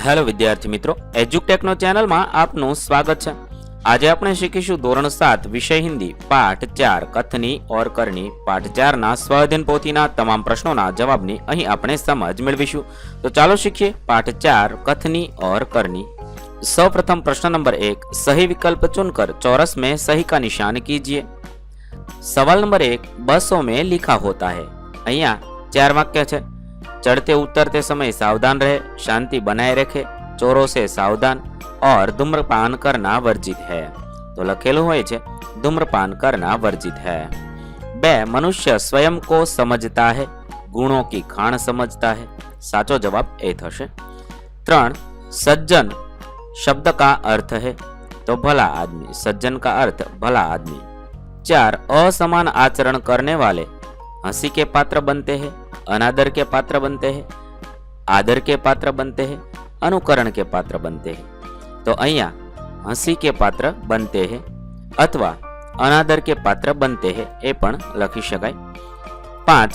Hello વિદ્યાર્થી મિત્રો એજ્યુટેકનો ચેનલમાં આપનું સ્વાગત છે. આજે આપણે શીખીશું ધોરણ સાત, વિષય હિન્દી, પાઠ ચાર, કથની ઓર કરણી પાઠ ચારના સ્વાધ્યન પોથીના તમામ પ્રશ્નોના જવાબની અહીં આપણે સમજ મેળવીશું. તો ચાલો શીખીએ પાઠ ચાર, કથની ઓર કરણી સૌ પ્રથમ પ્રશ્ન નંબર એક, સહી વિકલ્પ ચુનકર ચોરસ મેં સહી કા નિશાન કીજીએ. સવાલ નંબર એક, બસો મેં લિખા હોતા હૈ. અહીંયા ચાર વાક્ય છે. चढ़ते उतरते समय सावधान रहे शांति बनाए रखे चोरों से सावधान और धूम्रपान करना वर्जित है तो लखेलू હોય છે धूम्रपान करना वर्जित है બે મનુષ્ય સ્વયં को समझता है गुणों की खाण समझता है સાચો જવાબ એ થશે ત્રણ सज्जन शब्द का अर्थ है तो भला आदमी सज्जन का अर्थ भला आदमी चार असमान आचरण करने वाले हंसी के पात्र बनते हैं अनादर के पात्र बनते हैं आदर के पात्र बनते हैं अनुकरण के पात्र बनते हैं तो અહીંયા हंसी के पात्र बनते हैं अथवा अनादर के पात्र बनते हैं એ પણ લખી શકાય પાંચ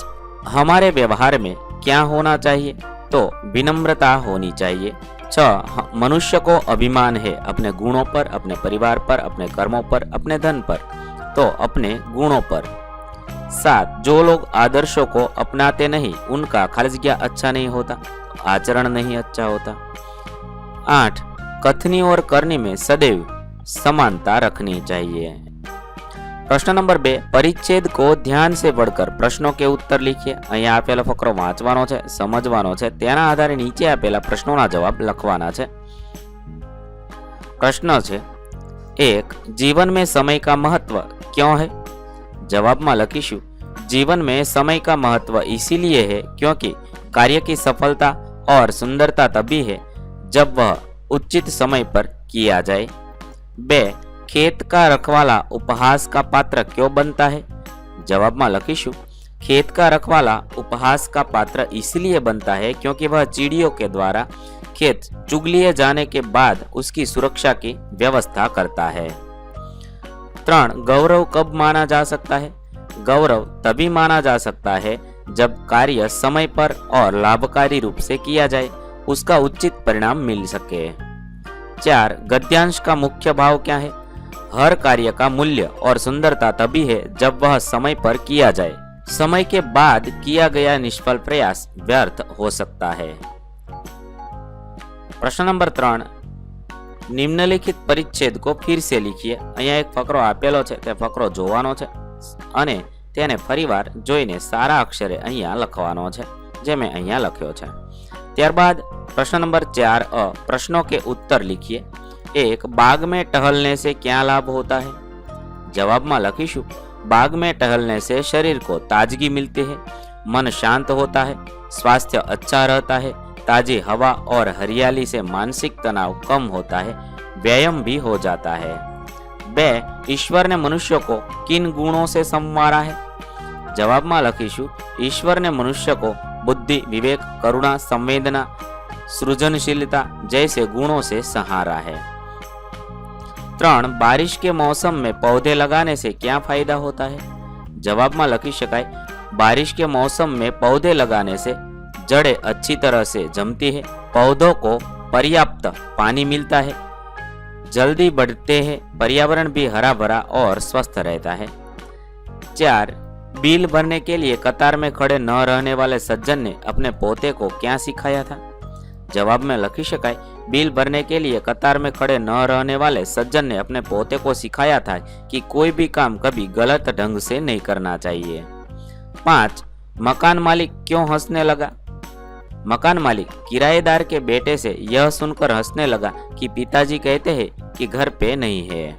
हमारे व्यवहार में क्या होना चाहिए तो विनम्रता होनी चाहिए छ ह- मनुष्य को अभिमान है अपने गुणों पर अपने परिवार पर अपने कर्मों पर अपने धन पर तो अपने गुणों पर सात जो लोग आदर्शों को अपनाते नहीं उनका खालिजगिया अच्छा नहीं होता आचरण नहीं अच्छा होता आठ कथनी और करनी में सदैव समानता रखनी चाहिए પ્રશ્ન નંબર બે પરિચ્છેદ કો ધ્યાન સે પઢકર પ્રશ્નો કે ઉત્તર લીખીએ અહીંયા આપેલો ફકરો વાંચવાનો છે સમજવાનો છે તેના આધારે નીચે આપેલા પ્રશ્નોના જવાબ લખવાના છે પ્રશ્ન છે એક जीवन में समय का महत्व क्यों है जवाब में लखीश जीवन में समय का महत्व इसीलिए है क्योंकि कार्य की सफलता और सुंदरता तभी है जब वह उचित समय पर किया जाए। बे, खेत का रखवाला उपहास का पात्र क्यों बनता है? जवाब में लखीशु खेत का रखवाला उपहास का पात्र इसलिए बनता है क्योंकि वह चिड़ियों के द्वारा खेत चुग लिए जाने के बाद उसकी सुरक्षा की व्यवस्था करता है। त्रण गौरव कब माना जा सकता है? गौरव तभी माना जा सकता है जब कार्य समय पर और लाभकारी रूप से किया जाए, उसका उचित परिणाम मिल सके। चार, गद्यांश का मुख्य भाव क्या है? हर कार्य का मूल्य और सुंदरता तभी है जब वह समय पर किया जाए। समय के बाद किया गया निष्फल प्रयास व्यर्थ हो सकता है। प्रश्न नंबर त्रण નિમ્નલિખિત પરિચ્છેદ કો ફિર સે લિખીએ. અહીંયા એક ફકરો આપેલો છે તે ફકરો જોવાનો છે અને તેને ફરીવાર જોઈને સારા અક્ષરે અહીંયા લખવાનો છે, જે મેં અહીંયા લખ્યો છે. ત્યારબાદ પ્રશ્ન નંબર ચાર અ, પ્રશ્નો કે ઉત્તર લિખીએ. એક, બાગ મેં ટહલને સે ક્યાં લાભ હોતા હે? જવાબમાં લખીશું, બાગ મેં ટહલને સે શરીર કો તાજગી મિલતી है મન શાંત હોતા હે, સ્વાસ્થ્ય અચ્છા રહેતા है ताजी हवा और हरियाली से मानसिक तनाव कम होता है, व्यायाम भी हो जाता है। बे, ईश्वर ने मनुष्य को किन गुणों से संवारा है? जवाब में लखीशु ईश्वर ने मनुष्य को बुद्धि, विवेक, करुणा, संवेदना, सृजनशीलता जैसे गुणों से सहारा है। त्रण, बारिश के मौसम में पौधे लगाने से क्या फ़ायदा होता है? जवाब में लखी शकाय बारिश के मौसम में पौधे लगाने से जड़ें अच्छी तरह से जमती है, पौधों को पर्याप्त पानी मिलता है। जल्दी बढ़ते हैं, पर्यावरण भी हरा भरा और स्वस्थ रहता है। चार, बिल भरने के लिए कतार में खड़े न रहने वाले सज्जन ने अपने पोते को क्या सिखाया था? जवाब में लखी शकाय, बिल भरने के लिए कतार में खड़े न रहने वाले सज्जन ने अपने पोते को सिखाया था कि कोई भी काम कभी गलत ढंग से नहीं करना चाहिए। पाँच, मकान मालिक क्यों हंसने लगा? मकान मालिक किराएदार के बेटे से यह सुनकर हंसने लगा कि पिताजी कहते हैं कि घर पे नहीं है।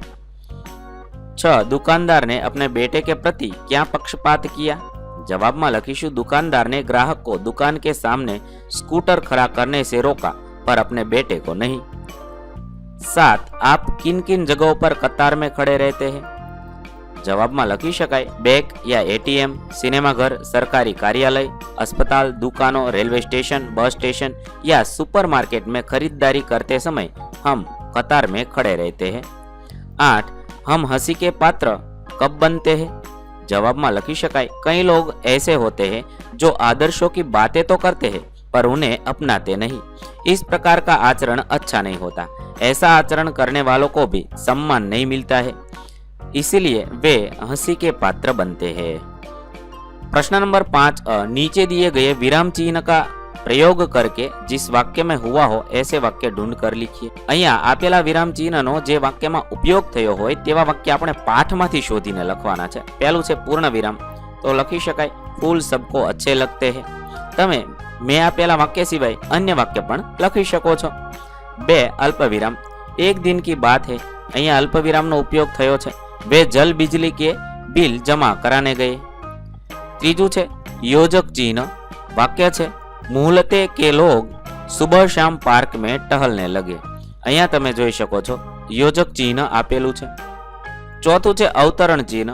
छह दुकानदार ने अपने बेटे के प्रति क्या पक्षपात किया? जवाब में लखीशु दुकानदार ने ग्राहक को दुकान के सामने स्कूटर खड़ा करने से रोका, पर अपने बेटे को नहीं। सात, आप किन किन जगहों पर कतार में खड़े रहते हैं? જવાબમાં લખી શકાય બેંક या एटीएम सिनेमाघर सरकारी कार्यालय अस्पताल दुकानों रेलवे स्टेशन बस स्टेशन या सुपरमार्केट में खरीदारी करते समय हम कतार में खड़े रहते हैं आठ हम हंसी के पात्र कब बनते हैं जवाब में लखी शकाय कई लोग ऐसे होते हैं जो आदर्शों की बातें तो करते हैं पर उन्हें अपनाते नहीं इस प्रकार का आचरण अच्छा नहीं होता ऐसा आचरण करने वालों को भी सम्मान नहीं मिलता है इसीलिए वे हंसी के पात्र बनते हैं प्रश्न नंबर पांच अ नीचे दिए गए विराम चिन्ह का પ્રયોગ કરકે जिस વાક્ય में हुआ हो ऐसे વાક્ય ઢૂંઢ કર લીખીએ અહીંયા આપેલા વિરામ ચિહ્નનો જે વાક્યમાં ઉપયોગ થયો હોય તેવા વાક્ય આપણે પાઠમાંથી શોધીને લખવાના છે પહેલું છે પૂર્ણ વિરામ તો લખી શકાય ફૂલ સબકો અચ્છે લગતે હે તમે મેં આપેલા વાક્ય સિવાય અન્ય વાક્ય પણ લખી શકો છો બે અલ્પ વિરામ એક દિન કી બાત હે અહીંયા અલ્પ વિરામનો ઉપયોગ થયો છે વે જલ બિજલી કે બિલ જમા કરાને ગયે ત્રીજું છે યોજક ચિહ્ન વાક્ય છે મુહલતે કે લોગ સુબહ શામ પાર્ક મેં ટહલને લગે અહીંયા તમે જોઈ શકો છો યોજક ચિહ્ન આપેલું છે ચોથું છે અવતરણ ચિહ્ન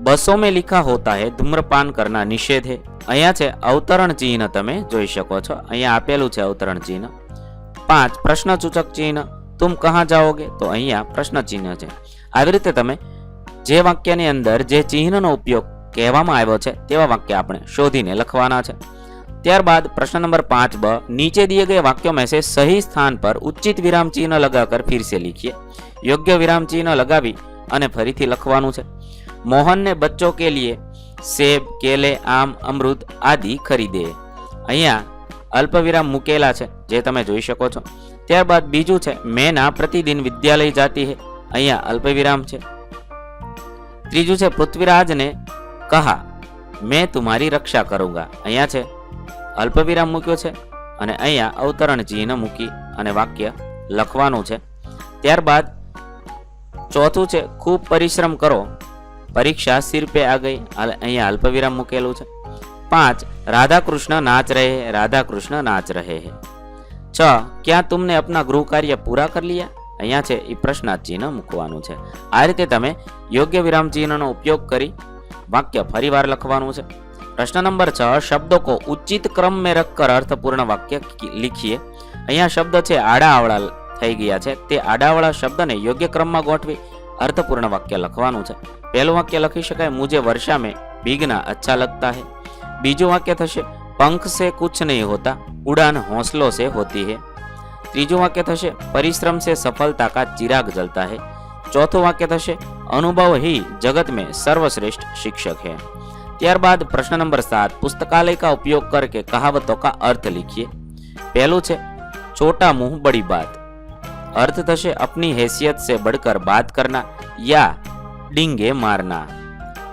બસો में लिखा होता है ધૂમ્રપાન કરના નિષેધ હે અહીંયા છે અવતરણ ચિહ્ન તમે જોઈ શકો છો અહીંયા આપેલું છે અવતરણ ચિહ્ન પાંચ પ્રશ્નસૂચક ચિહ્ન તુમ કહા જાઓગે તો અહીંયા પ્રશ્ન ચિહ્ન છે આવી રીતે તમે જે વાક્યની અંદર જે ચિહ્નનો ઉપયોગ કહેવામાં આવ્યો છે, તેવા વાક્ય આપણે શોધીને લખવાના છે. ત્યારબાદ પ્રશ્ન નંબર પાંચ બ, નીચે દિએ ગયે વાક્યો મેં સહી સ્થાન પર ઉચિત વિરામ ચિહ્ન લગાકર ફિર સે લિખીએ. યોગ્ય વિરામ ચિહ્ન લગાવી અને ફરીથી લખવાનું છે. મોહનને બચ્ચો કે લીએ, સેબ, કેલે, આમ, અમૃત આદિ ખરીદે. અહીંયા અલ્પવિરામ મૂકેલા છે, જે તમે જોઈ શકો છો. ત્યારબાદ બીજું છે, મેના પ્રતિદિન વિદ્યાલય જાતી હે. અહીંયા અલ્પવિરામ છે. ત્રીજું છે પૃથ્વીરાજને કહા, મેં તમારી રક્ષા કરુંગા. અહીંયા છે, અલ્પવિરામ મૂક્યો છે અને અહીંયા અવતરણ ચિહ્ન મૂકી અને વાક્ય લખવાનું છે. ત્યારબાદ ચોથું છે, ખૂબ પરિશ્રમ કરો. પરીક્ષા સિર પે આ ગઈ અહીંયા અલ્પવિરામ મૂકેલું છે. પાંચ રાધા કૃષ્ણ નાચ રહે રાધા કૃષ્ણ નાચ રહે હે. છ, ક્યાં તુમને અપના ગૃહ કાર્ય પૂરા કરી લિયા? અહીંયા છે એ પ્રશ્નાર્થ ચિહ્ન મૂકવાનું છે. આ રીતે તમે યોગ્ય વિરામ ચિહ્નનો ઉપયોગ કરી વાક્ય ફરીવાર લખવાનું છે. પ્રશ્ન નંબર છ, શબ્દો કો ઉચિત ક્રમ મેં રખકર અર્થપૂર્ણ વાક્ય લીખીએ. અહીંયા શબ્દ છે આડા થઈ ગયા છે. તે આડાવાળા શબ્દને યોગ્ય ક્રમમાં ગોઠવી અર્થપૂર્ણ વાક્ય લખવાનું છે. પહેલું વાક્ય લખી શકાય, મુજે વર્ષા મેં ભીગના અચ્છા લગતા હે. બીજું વાક્ય થશે, પંખ સે કુછ નહીં હોતા, ઉડાન હોંસલો સે હોતી હે. ત્રીજું વાક્ય થશે પરિશ્રમ से सफलता का चिराग जलता है ચોથું વાક્ય થશે અનુભવ ही जगत में सर्वश्रेष्ठ शिक्षक है ત્યારબાદ પ્રશ્ન નંબર સાત પુસ્તકાલય का उपयोग करके कहावतों का अर्थ लिखिए पहलू છે छोटा मुंह बड़ी बात अर्थ થશે अपनी हैसियत से बढ़कर बात करना या डींगे मारना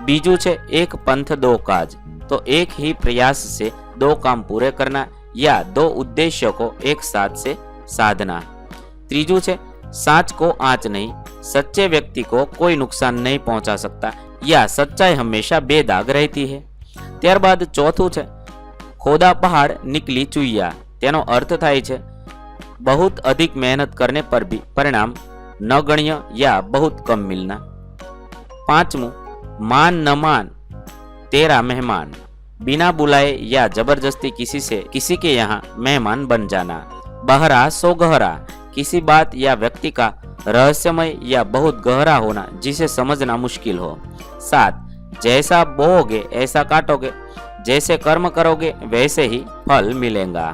બીજું છે એક पंथ दो काज तो एक ही प्रयास से दो काम पूरे करना या दो उद्देश्यों को एक साथ से साधना ત્રીજું છે साच को आंच नहीं सच्चे व्यक्ति को कोई नुकसान नहीं पहुंचा सकता या सच्चाई हमेशा बेदाग रहती है ત્યારબાદ ચોથું છે ખોદા પહાડ નિકલી ચુઈયા તેનો અર્થ થાય છે बहुत अधिक मेहनत करने पर भी परिणाम नगण्य या बहुत कम मिलना पांचवं मान न मान तेरा मेहमान बिना बुलाए या जबरदस्ती किसी से किसी के यहाँ मेहमान बन जाना बहरा सो गहरा किसी बात या व्यक्ति का रहस्यमय या बहुत गहरा होना जिसे समझना मुश्किल हो सात जैसा बोओगे ऐसा काटोगे जैसे कर्म करोगे वैसे ही फल मिलेगा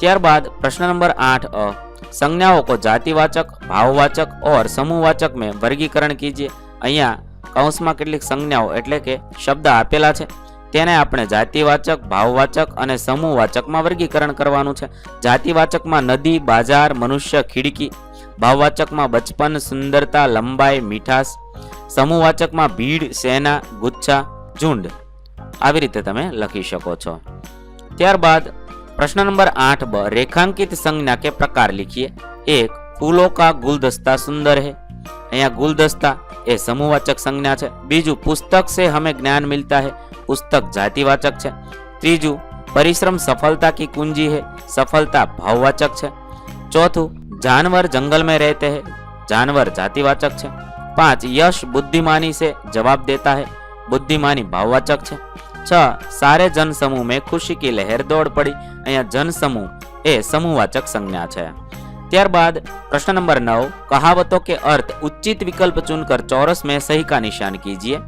ત્યારબાદ પ્રશ્ન નંબર આઠ અ સંજ્ઞાઓ को જાતિવાચક ભાવવાચક और સમૂહવાચક में વર્ગીકરણ કીજીએ અહીંયા કૌંસમાં કેટલીક સંજ્ઞાઓ એટલે કે શબ્દ આપેલા છે તેને આપણે જાતિવાચક, ભાવવાચક અને સમૂહવાચકમાં વર્ગીકરણ કરવાનું છે. જાતિવાચકમાં નદી, બાજાર, મનુષ્ય, ખીડકી, ભાવવાચકમાં બચપન, સુંદરતા, લંબાઈ, મીઠાશ, સમૂહવાચકમાં ભીડ, સેના, ગુચ્છા, ઝુંડ. આવી રીતે તમે લખી શકો છો. ત્યારબાદ પ્રશ્ન નંબર આઠ બ, રેખાંકિત સંજ્ઞા કે પ્રકાર લખીએ. એક, ફૂલો કા ગુલદસ્તા સુંદર હે? અહીંયા ગુલદસ્તા એ સમૂહવાચક સંજ્ઞા છે. બીજું, પુસ્તક સે હમે જ્ઞાન મિલતા હે? પુસ્તક જાતિવાચક છે ત્રીજું પરિશ્રમ સફળતા की कुंजी है સફળતા ભાવવાચક છે ચોથું जानवर जंगल में रहते हैं जानवर જાતિવાચક છે પાંચ यश बुद्धिमानी से जवाब देता है बुद्धिमानी ભાવવાચક છે છ સારે જન સમૂહ में खुशी की लहर दौड़ पड़ी અહીંયા જન સમૂહ એ સમૂહવાચક સંજ્ઞા છે ત્યારબાદ प्रश्न नंबर नौ कहावतों के अर्थ उचित विकल्प चुनकर चौरस में सही का निशान कीजिए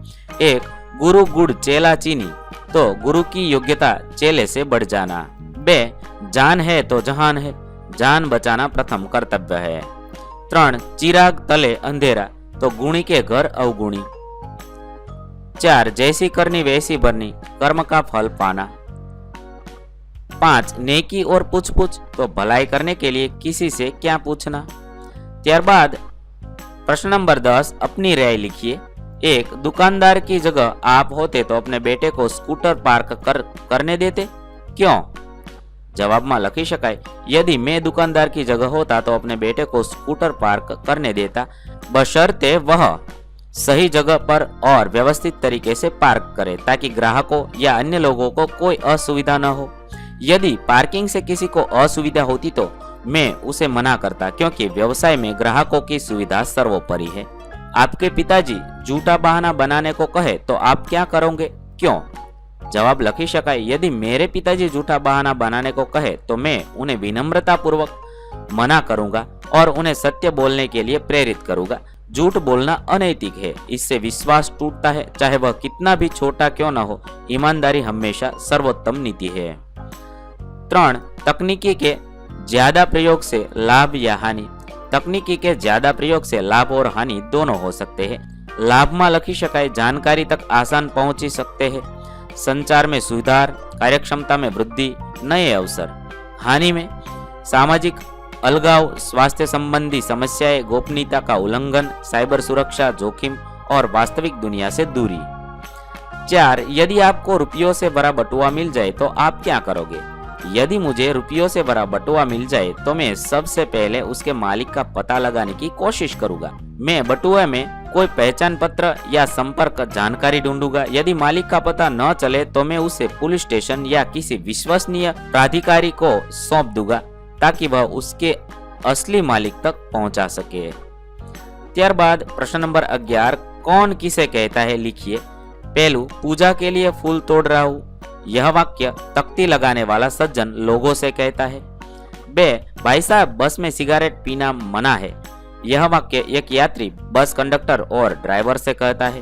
एक गुरु गुड़ चेला चीनी तो गुरु की योग्यता चेले से बढ़ जाना बे જાન હે તો જહાન હે જાન બચાના પ્રથમ કર્તવ્ય હે ત્રણ ચિરાગ તલે અંધેરા તો ગુણી કે ઘર અવગુણી ચાર जैसी करनी वैसी भरनी कर्म का फल पाना पांच नेकी और पूछ पूछ तो भलाई करने के लिए किसी से क्या पूछना ત્યારબાદ प्रश्न नंबर दस अपनी राय लिखिए एक दुकानदार की जगह आप होते तो अपने बेटे को स्कूटर पार्क कर करने देते क्यों જવાબમાં લખી શકાય यदि मैं दुकानदार की जगह होता तो अपने बेटे को स्कूटर पार्क करने देता बशर्ते वह सही जगह पर और व्यवस्थित तरीके से पार्क करे ताकि ग्राहकों या अन्य लोगों को कोई असुविधा न हो यदि पार्किंग से किसी को असुविधा होती तो मैं उसे मना करता क्योंकि व्यवसाय में ग्राहकों की सुविधा सर्वोपरि है आपके पिताजी झूठा बहाना बनाने को कहे तो आप क्या करोगे? क्यों? जवाब लखी शकाय, यदि मेरे पिताजी झूठा बहाना बनाने को कहे तो मैं उन्हें विनम्रता पूर्वक मना करूँगा और उन्हें सत्य बोलने के लिए प्रेरित करूँगा। झूठ बोलना अनैतिक है, इससे विश्वास टूटता है, चाहे वह कितना भी छोटा क्यों न हो, ईमानदारी हमेशा सर्वोत्तम नीति है। त्रण तकनीकी के ज़्यादा प्रयोग से लाभ या हानि? तकनीकी के ज़्यादा प्रयोग से लाभ और हानि दोनों हो सकते हैं। लाभ में लखी शकाय जानकारी तक आसान पहुँची सकते हैं। संचार में सुधार, कार्यक्षमता में वृद्धि, नए अवसर। हानि में सामाजिक अलगाव, स्वास्थ्य संबंधी समस्याएँ, गोपनीयता का उल्लंघन, साइबर सुरक्षा, जोखिम और वास्तविक दुनिया से दूरी। चार, यदि आपको रुपयों से भरा बटुआ मिल जाए तो आप क्या करोगे? यदि मुझे रुपयों से भरा बटुआ मिल जाए तो मैं सबसे पहले उसके मालिक का पता लगाने की कोशिश करूँगा। मैं बटुए में कोई पहचान पत्र या संपर्क जानकारी ढूंढूंगा यदि मालिक का पता न चले तो मैं उसे पुलिस स्टेशन या किसी विश्वसनीय प्राधिकारी को सौंप दूंगा ताकि वह उसके असली मालिक तक पहुंचा सके ત્યારબાદ પ્રશ્ન નંબર અગિયાર कौन किसे कहता है लिखिए पहलू पूजा के लिए फूल तोड़ रहा हूं यह वाक्य तख्ती लगाने वाला सज्जन लोगों से कहता है बे भाई साहब बस में सिगरेट पीना मना है यह वाक्य एक यात्री, बस कंडक्टर और ड्राइवर से कहता है,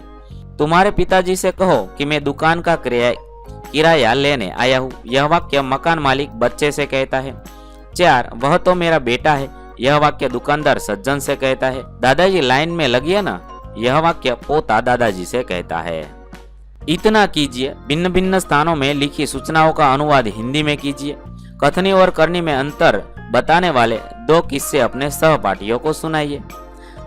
तुम्हारे पिताजी से कहो कि मैं दुकान का किराया लेने आया हूँ। यह वाक्य मकान मालिक बच्चे से कहता है, चार, वह तो मेरा बेटा है। यह वाक्य दुकानदार सज्जन से कहता है, दादाजी, लाइन में लगिए ना। यह वाक्य पोता दादाजी से कहता है। इतना कीजिए भिन्न भिन्न स्थानों में लिखी सूचनाओं का अनुवाद हिंदी में कीजिए। कथनी और करनी में अंतर बताने वाले दो किस्से अपने सहपाठियों को सुनाइए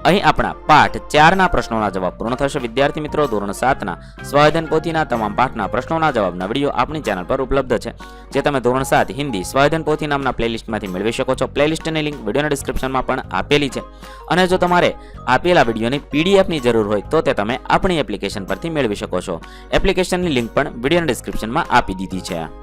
અહીં આપણા પાઠ ચારના પ્રશ્નોના જવાબ પૂર્ણ થશે વિદ્યાર્થી મિત્રો ધોરણ સાતના સ્વાધ્યાયન પોથીના તમામ પાઠના પ્રશ્નોના જવાબના વિડીયો આપણી ચેનલ પર ઉપલબ્ધ છે જે તમે ધોરણ સાત હિન્દી સ્વાધ્યાયન પોથી નામના પ્લેલિસ્ટમાંથી મેળવી શકો છો પ્લેલિસ્ટની લિંક વિડીયોના ડિસ્ક્રિપ્શનમાં પણ આપેલી છે અને જો તમારે આપેલા વિડીયોની પીડીએફની જરૂર હોય તો તે તમે આપણી એપ્લિકેશન પરથી મેળવી શકો છો એપ્લિકેશનની લિંક પણ વિડીયોના ડિસ્ક્રિપ્શનમાં આપી દીધી છે